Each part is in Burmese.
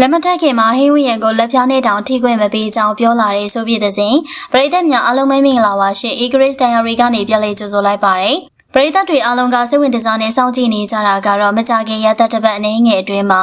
လက်မထက်ခင်မှာဟင်းဝီယံကိုလက်ဖြားနဲ့တောင်ထိခွင့်မပေးကြောင်းပြောလာတဲ့ဆိုပြတဲ့စဉ်ပရိသတ်များအားလုံးပဲမင်္ဂလာပါရှင် Egress Diary ကနေပြန်လည်ကြိုဆိုလိုက်ပါတယ်ပရိသတ်တွေအားလုံးကစိတ်ဝင်စားနေစောင့်ကြည့်နေကြတာကတော့မကြခင်ရက်သက်တစ်ပတ်အနေငယ်အတွင်းမှာ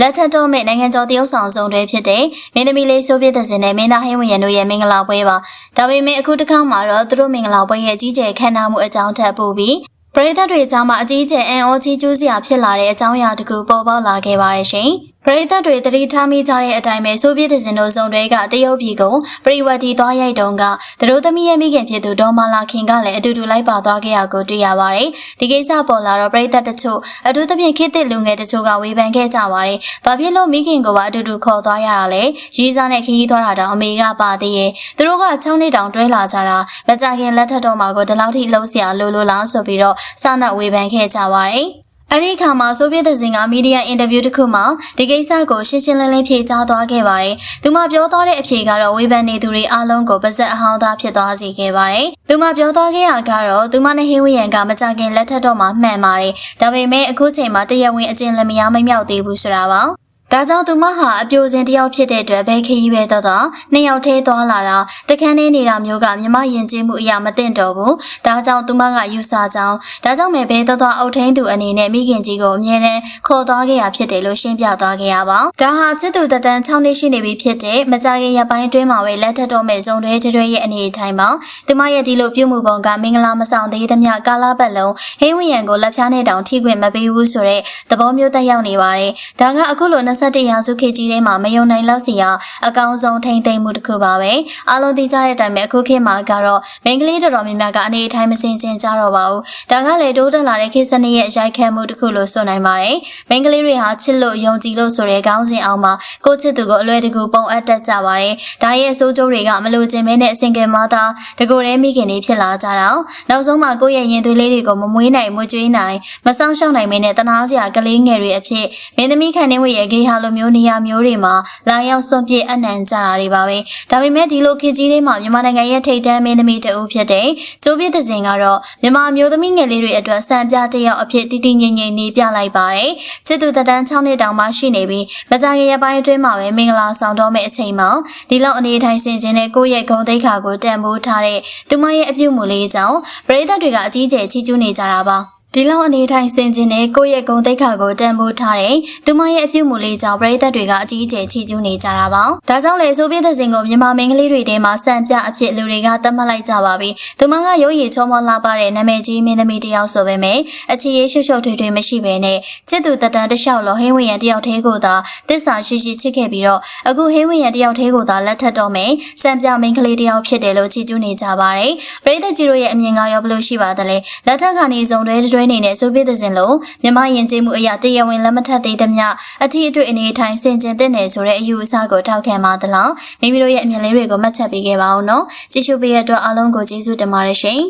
လက်ထက်တော့မဲ့နိုင်ငံကျော်တရုတ်ဆောင်ဆောင်တွေဖြစ်တဲ့မင်းသမီးလေးဆိုပြတဲ့စဉ်နဲ့မင်းသားဟင်းဝီယံတို့ရဲ့မင်္ဂလာပွဲပါဒါပေမဲ့အခုတစ်ခါမှာတော့သူတို့မင်္ဂလာပွဲရဲ့ကြီးကျယ်ခမ်းနားမှုအကြောင်းထပ်ပို့ပြီးပရိသတ်တွေအကြားမှာအကြီးကျယ်အန်အောကြီးကျူးစရာဖြစ်လာတဲ့အကြောင်းအရာတစ်ခုပေါ်ပေါက်လာခဲ့ပါတယ်ရှင်။ ပရိသတ်တွေသတိထားမိကြတဲ့အတိုင်းပဲဆိုဗီယက်တစ်စင်တို့စုံတွေကတရုတ်ပြည်ကိုပရိဝတ်တီသွားရိုက်တုန်းကသူတို့သမီးရဲ့မိခင်ဖြစ်သူဒေါ်မာလာခင်ကလည်းအတူတူလိုက်ပါသွားခဲ့ရကိုတွေ့ရပါတယ်။ဒီကိစ္စပေါ်လာတော့ပရိသတ်တချို့အထူးသဖြင့်ခေတ်သစ်လူငယ်တချို့ကဝေဖန်ခဲ့ကြပါတယ်။ဘာဖြစ်လို့မိခင်ကိုပါအတူတူခေါ်သွားရတာလဲ။ရေးစားနဲ့ခရီးသွားတာတောင်အမေကပါသေးရဲ့။သူတို့က6နှစ်တောင်တွဲလာကြတာမကြခင်လက်ထက်တော်မှာကိုဒီလောက်ထိလှုပ်ရှားလို့လို့လားဆိုပြီးတော့စနဝေဖန်ခဲ့ကြပါတယ်။ အဲ့ဒီအခါမှာဆိုဗီယက်တစ်စင်ကမီဒီယာအင်တာဗျူးတစ်ခုမှာဒီကိစ္စကိုရှင်းရှင်းလင်းလင်းဖြေကြားသွားခဲ့ပါတယ်။သူမပြောသွားတဲ့အဖြေကတော့ဝေဖန်နေသူတွေအားလုံးကိုပါဇက်အဟောင်းသားဖြစ်သွားစေခဲ့ပါတယ်။သူမပြောသွားခဲ့တာကတော့သူမနဲ့ဟင်းဝီယန်ကမကြခင်လက်ထက်တော့မှမှန်ပါတယ်။ဒါပေမဲ့အခုချိန်မှာတရားဝင်အကျဉ်းလက်မယားမမြောက်သေးဘူးဆိုတာပါ။ ဒါကြောင့်သူမဟာအပြိုစင်တယောက်ဖြစ်တဲ့အတွက်ဘဲခရီးပဲတော့တော့နှစ်ယောက်ထဲသွားလာတာတခန်းနေနေတာမျိုးကမြမယဉ်ကျေးမှုအရာမသိတော့ဘူးဒါကြောင့်သူမကယူဆကြောင်းဒါကြောင့်ပဲဘဲတော့တော့အုတ်ထင်းသူအနေနဲ့မိခင်ကြီးကိုအမြဲတမ်းခေါ်သွားခဲ့ရဖြစ်တယ်လို့ရှင်းပြသွားခဲ့ရပါဒါဟာချစ်သူတတန်း6နှစ်ရှိနေပြီဖြစ်တဲ့မကြခင်ရပိုင်းတွင်းမှာပဲလက်ထက်တော့မဲ့ဇုံတွေတွေရဲ့အနေအထိုင်မှာသူမရဲ့ဒီလိုပြုမှုပုံကမင်္ဂလာမဆောင်သေးသမျှကာလပတ်လုံးဟင်းဝရံကိုလက်ဖြားနဲ့တောင်ထိခွင့်မပေးဘူးဆိုတဲ့သဘောမျိုးတက်ရောက်နေပါတယ်ဒါကအခုလို21ရာစုခေတ်ကြီးထဲမှာမယုံနိုင်လောက်စီရာအကောင်းဆုံးထိမ့်သိမ့်မှုတစ်ခုပါပဲအားလုံးသိကြတဲ့အတိုင်းပဲအခုခေတ်မှာကတော့မင်္ဂလိတော်တော်များများကအနေအထိုင်မစင်ကျင်ကြတော့ပါဘူးဒါကလည်းတိုးတက်လာတဲ့ခေတ်စနစ်ရဲ့ရိုက်ခတ်မှုတစ်ခုလို့ဆိုနိုင်ပါတယ်မင်္ဂလိတွေဟာချစ်လို့ယုံကြည်လို့ဆိုတဲ့ခေါင်းစဉ်အောင်မှာကိုချစ်သူကိုအလွယ်တကူပုံအပ်တတ်ကြပါတယ်ဒါရဲ့စိုးကျိုးတွေကမလို့ခြင်းမဲနဲ့အစင်ကယ်မသားတကိုယ်တည်းမိခင်တွေဖြစ်လာကြတာနောက်ဆုံးမှာကိုယ့်ရဲ့ရင်သွေးလေးတွေကိုမမွေးနိုင်မွေးကြွေးနိုင်မဆောင်ရှောက်နိုင်မင်းနဲ့တနာစရာကလေးငယ်တွေအဖြစ်မင်းသမီးခန့်နေဝရဲ့ဂေဟာလိုမျိုးနေရာမျိုးတွေမှာလာရောက်စွန့်ပစ်အနှံကြတာတွေပါပဲဒါပေမဲ့ဒီလိုခေတ်ကြီးလေးမှာမြန်မာနိုင်ငံရဲ့ထိပ်တန်းမင်းသမီးတအုပ်ဖြစ်တဲ့ဆိုဗီယက်တစ်စင်ကတော့မြန်မာမျိုးသမီးငယ်လေးတွေအတွက်စံပြတစ်ယောက်အဖြစ်တည်တည်ငြိမ်ငြိမ်နေပြလိုက်ပါတယ်စစ်သူတတန်း6နှစ်တောင်မှရှိနေပြီးမကြခင်ရပိုင်းအတွင်းမှာပဲမင်္ဂလာဆောင်တော့မယ့်အချိန်မှာဒီလောက်အနေထိုင်ဆင်ခြင်းနဲ့ကိုယ့်ရဲ့ဂုဏ်သိက္ခာကိုတန်ဖိုးထားတဲ့သူမရဲ့အပြုအမူလေးကြောင့်ပရိသတ်တွေကအကြီးကျယ်ချီးကျူးနေကြတာပါ ဒီလောက်အနေထိုင်စင်ခြင်းနဲ့ကိုယ့်ရဲ့ဂုဏ်သိက္ခာကိုတန်ဖိုးထားတဲ့သူမရဲ့အပြုအမူလေးကြောင့်ပရိသတ်တွေကအကြီးအကျယ်ချီးကျူးနေကြတာပါ။ဒါကြောင့်လေဆိုဗီယက်တစ်စင်ကိုမြန်မာမင်းကလေးတွေထဲမှာစံပြအဖြစ်လူတွေကသတ်မှတ်လိုက်ကြပါပြီ။သူမကရုပ်ရည်ချောမောလာပါတဲ့နာမည်ကြီးမင်းသမီးတစ်ယောက်ဆိုပေမဲ့အခြေရေးရှုပ်ရှုပ်ထွေးထွေးမရှိဘဲနဲ့ချစ်သူတတန်တစ်လျှောက်လောဟင်းဝင်ရန်တစ်ယောက်သေးကိုသာတစ္ဆာရှိရှိချစ်ခဲ့ပြီးတော့အခုဟင်းဝင်ရန်တစ်ယောက်သေးကိုသာလက်ထပ်တော့မယ်စံပြမင်းကလေးတစ်ယောက်ဖြစ်တယ်လို့ချီးကျူးနေကြပါတယ်။ပရိသတ်ကြီးတို့ရဲ့အမြင်ကရောဘလို့ရှိပါသလဲ။လက်ထက်ကနေစုံတွဲတွဲနေနဲ့ဆိုဗီယက်တစ်စင်လို့မြမယဉ်ကျေးမှုအရာတရားဝင်လက်မထပ်သေးသမျှအထီးအတွေ့အနေထိုင်ဆင်ကျင်တဲ့နယ်ဆိုတဲ့အယူအဆကိုထောက်ခံပါသလားမိမိတို့ရဲ့အမြင်လေးတွေကိုမှတ်ချက်ပေးခဲ့ပါဦးနော်ကြည့်ရှုပေးရတဲ့အတွက်အားလုံးကိုကျေးဇူးတင်ပါတယ်ရှင်